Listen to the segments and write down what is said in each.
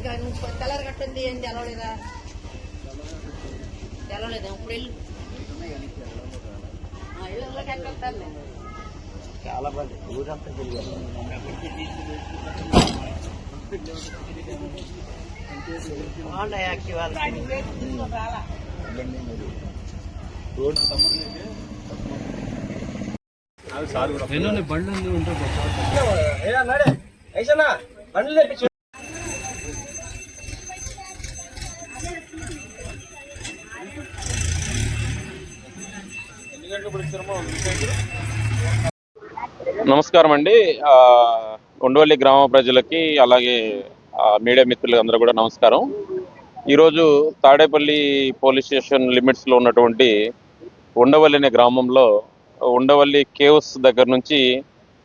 ఇంకా నువ్వు తెల్లరి కట్టుంది ఏంటి తెలవలేదా? తెలవలేదా? ఇప్పుడు వెళ్ళి. చాలా మంది ఊరంతా తిరిగారు బాగుండే యాక్టివ్ బండ్లు ఉంటాయి నమస్కారం అండి. ఉండవల్లి గ్రామ ప్రజలకి అలాగే మీడియా మిత్రులకు అందరూ కూడా నమస్కారం. ఈరోజు తాడేపల్లి పోలీస్ స్టేషన్ లిమిట్స్లో ఉన్నటువంటి ఉండవల్లి అనే గ్రామంలో ఉండవల్లి కేవ్స్ దగ్గర నుంచి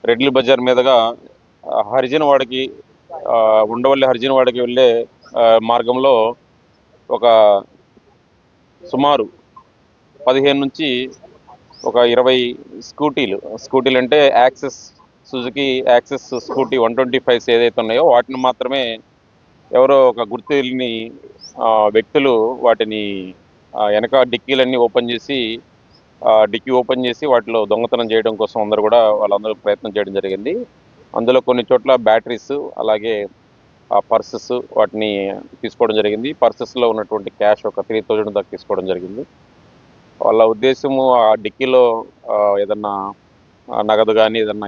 రెడ్లి బజార్ మీదుగా హరిజనవాడకి ఉండవల్లి హరిజనవాడకి వెళ్ళే మార్గంలో ఒక సుమారు పదిహేను నుంచి ఒక ఇరవై స్కూటీలు. స్కూటీలు అంటే Access Suzuki Access scooty one twenty fives ఏదైతే ఉన్నాయో వాటిని మాత్రమే ఎవరో ఒక గుర్తుని ఆ, వ్యక్తులు వాటిని వెనక డిక్కీలన్నీ ఓపెన్ చేసి డిక్కీ ఓపెన్ చేసి వాటిలో దొంగతనం చేయడం కోసం అందరూ కూడా వాళ్ళందరూ ప్రయత్నం చేయడం జరిగింది. అందులో కొన్ని చోట్ల బ్యాటరీస్ అలాగే ఆ పర్సెస్ వాటిని తీసుకోవడం జరిగింది. పర్సెస్లో ఉన్నటువంటి క్యాష్ ఒక త్రీ థౌజండ్ దాకా తీసుకోవడం జరిగింది. వాళ్ళ ఉద్దేశము ఆ డిక్కీలో ఏదన్నా నగదు కానీ ఏదన్నా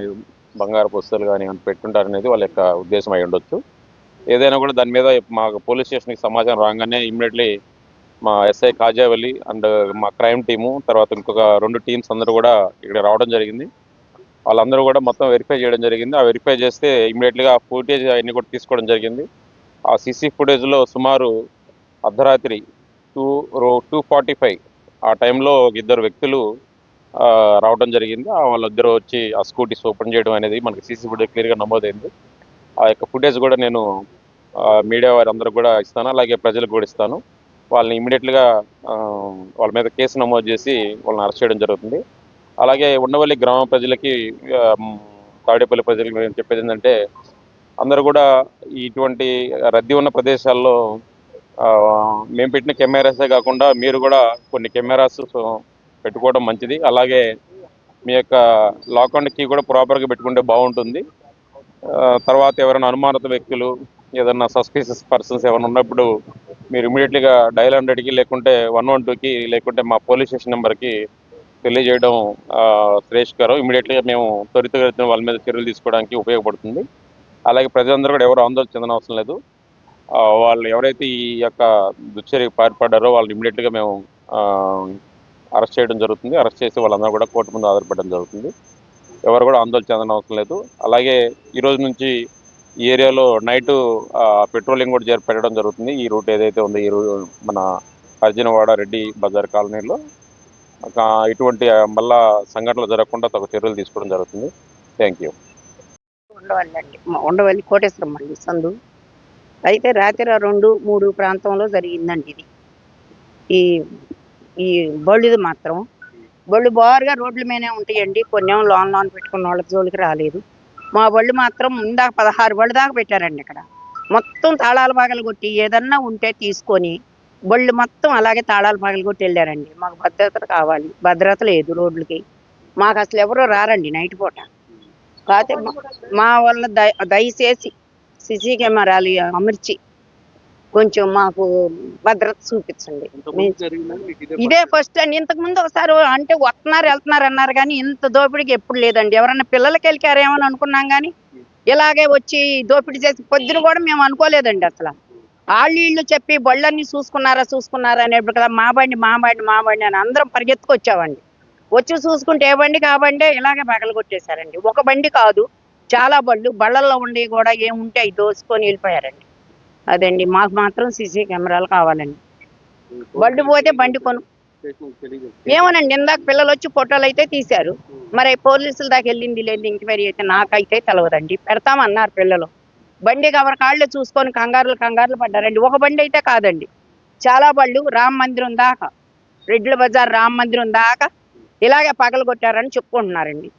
బంగారు వస్తువులు కానీ ఏమైనా పెట్టుంటారు అనేది వాళ్ళ యొక్క ఉద్దేశం అయి ఉండొచ్చు. ఏదైనా కూడా దాని మీద మాకు పోలీస్ స్టేషన్కి సమాచారం రాగానే ఇమ్మీడియట్లీ మా ఎస్ఐ కాజావలి అండ్ మా క్రైమ్ టీము తర్వాత ఇంకొక రెండు టీమ్స్ అందరూ కూడా ఇక్కడ రావడం జరిగింది. వాళ్ళందరూ కూడా మొత్తం వెరిఫై చేయడం జరిగింది. ఆ వెరిఫై చేస్తే ఇమ్మీడియట్లీగా ఆ ఫుటేజ్ అవన్నీ కూడా తీసుకోవడం జరిగింది. ఆ సీసీ ఫుటేజ్లో సుమారు అర్ధరాత్రి టూ రో టూ ఫార్టీ ఫైవ్ ఆ టైంలో ఇద్దరు వ్యక్తులు రావడం జరిగింది. ఆ వచ్చి ఆ స్కూటీస్ ఓపెన్ చేయడం అనేది మనకి సీసీ ఫుటేజ్ క్లియర్గా నమోదైంది. ఆ యొక్క ఫుటేజ్ కూడా నేను మీడియా వారందరూ కూడా ఇస్తాను. అలాగే ప్రజలకు కూడా ఇస్తాను. వాళ్ళని ఇమీడియట్గా వాళ్ళ మీద కేసు నమోదు చేసి వాళ్ళని అరెస్ట్ చేయడం జరుగుతుంది. అలాగే ఉండవల్లి గ్రామ ప్రజలకి తాడేపల్లి ప్రజలకి నేను చెప్పేది ఏంటంటే అందరూ కూడా ఇటువంటి రద్దీ ఉన్న ప్రదేశాల్లో మేము పెట్టిన కెమెరాసే కాకుండా మీరు కూడా కొన్ని కెమెరాస్ పెట్టుకోవడం మంచిది. అలాగే మీ యొక్క లాక్ అండ్ కీ కూడా ప్రాపర్గా పెట్టుకుంటే బాగుంటుంది. తర్వాత ఎవరైనా అనుమానిత వ్యక్తులు ఏదైనా సస్పీషియస్ పర్సన్స్ ఏమైనా ఉన్నప్పుడు మీరు ఇమీడియట్లీగా డైల్ హండ్రెడ్కి లేకుంటే వన్ వన్ టూకి లేకుంటే మా పోలీస్ స్టేషన్ నెంబర్కి తెలియజేయడం ఆ, గారు. ఇమీడియట్లీగా మేము త్వరితగతిన వాళ్ళ మీద చర్యలు తీసుకోవడానికి ఉపయోగపడుతుంది. అలాగే ప్రజలందరూ కూడా ఎవరు ఆందోళన చెందనవసరం అవసరం లేదు. వాళ్ళు ఎవరైతే ఈ యొక్క దుశ్చర్యకు పాల్పడ్డారో వాళ్ళని ఇమీడియట్గా మేము అరెస్ట్ చేయడం జరుగుతుంది. అరెస్ట్ చేసి వాళ్ళందరూ కూడా కోర్టు ముందు ఆధారపడడం జరుగుతుంది. ఎవరు కూడా ఆందోళన చెందడం అవసరం లేదు. అలాగే ఈరోజు నుంచి ఈ ఏరియాలో నైట్ పెట్రోలింగ్ కూడా జరి పెట్టడం జరుగుతుంది. ఈ రూట్ ఏదైతే ఉందో ఈ రూ మన అర్జునవాడ రెడ్డి బజార్ కాలనీలో. ఇటువంటి మళ్ళా సంఘటనలు జరగకుండా తగు చర్యలు తీసుకోవడం జరుగుతుంది. థ్యాంక్ యూ ఉండవల్లి అండి ఉండవల్లి కోటేశ్వరం అండి. సందు. అయితే రాత్రి రెండు మూడు ప్రాంతంలో జరిగిందండి ఇది. ఈ ఈ బళ్ళు మాత్రం. బళ్ళు బారుగా రోడ్ల మీదనే ఉంటాయండి. కొన్ని ఏమో లోన్ లోన్ పెట్టుకున్న వాళ్ళ జోలికి రాలేదు. మా బళ్ళు మాత్రం ముందాక పదహారు బళ్ళు దాకా పెట్టారండి ఇక్కడ మొత్తం తాళాలు పగలు కొట్టి ఏదన్నా ఉంటే తీసుకొని బళ్ళు మొత్తం అలాగే తాళాలు పగలు కొట్టి వెళ్ళారండి. మాకు భద్రత కావాలి. భద్రత లేదు రోడ్లకి. మాకు అసలు ఎవరు రారండి నైట్ పూట. కాకపోతే మా- మా వల్ల దయచేసి సిసి కెమెరాలు అమర్చి కొంచెం మాకు భద్రత చూపించండి. ఇదే ఫస్ట్ అండి. ఇంతకు ముందు ఒకసారి అంటే వస్తున్నారు వెళ్తున్నారు అన్నారు కానీ ఇంత దోపిడీకి ఎప్పుడు లేదండి. ఎవరన్నా పిల్లలకి వెళ్ళారేమో అని అనుకున్నాం కానీ ఇలాగే వచ్చి దోపిడీ చేసి పొద్దున కూడా మేము అనుకోలేదండి అసలు. వాళ్ళు వీళ్ళు చెప్పి బళ్ళన్నీ చూసుకున్నారా చూసుకున్నారా అనేప్పుడు కదా మా బండి మా బండి మా బండి అని అందరం పరిగెత్తుకొచ్చామండి. వచ్చి చూసుకుంటే ఏ బండి కాబట్టే ఇలాగే పగలు కొట్టేశారండి ఒక బండి కాదు. చాలా బళ్ళు బళ్ళల్లో ఉండి కూడా ఏముంటే అవి దోసుకొని వెళ్ళిపోయారండి. అదండి మాకు మాత్రం సీసీ కెమెరాలు కావాలండి. బళ్ళు పోతే బండి కొను ఏమోనండి ఇందాక పిల్లలు వచ్చి ఫోటోలు అయితే తీశారు. మరి పోలీసుల దాకా వెళ్ళింది లేదు ఎంక్వైరీ అయితే నాకైతే తెలవదండి. పెడతామన్నారు పిల్లలు. బండి ఎవరి కాళ్ళు చూసుకొని కంగారులు కంగారులు పడ్డారండి. ఒక బండి అయితే కాదండి. చాలా బళ్ళు రామ మందిరం దాకా. రెడ్ల బజార్ రామ్ మందిరం దాకా ఇలాగే పగలు కొట్టారని చెప్పుకుంటున్నారండి.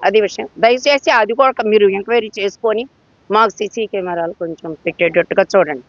అది విషయం. దయచేసి అది కూడా మీరు ఎంక్వైరీ చేసుకొని మాకు సీసీ కెమెరాలు కొంచెం పెట్టేటట్టుగా చూడండి.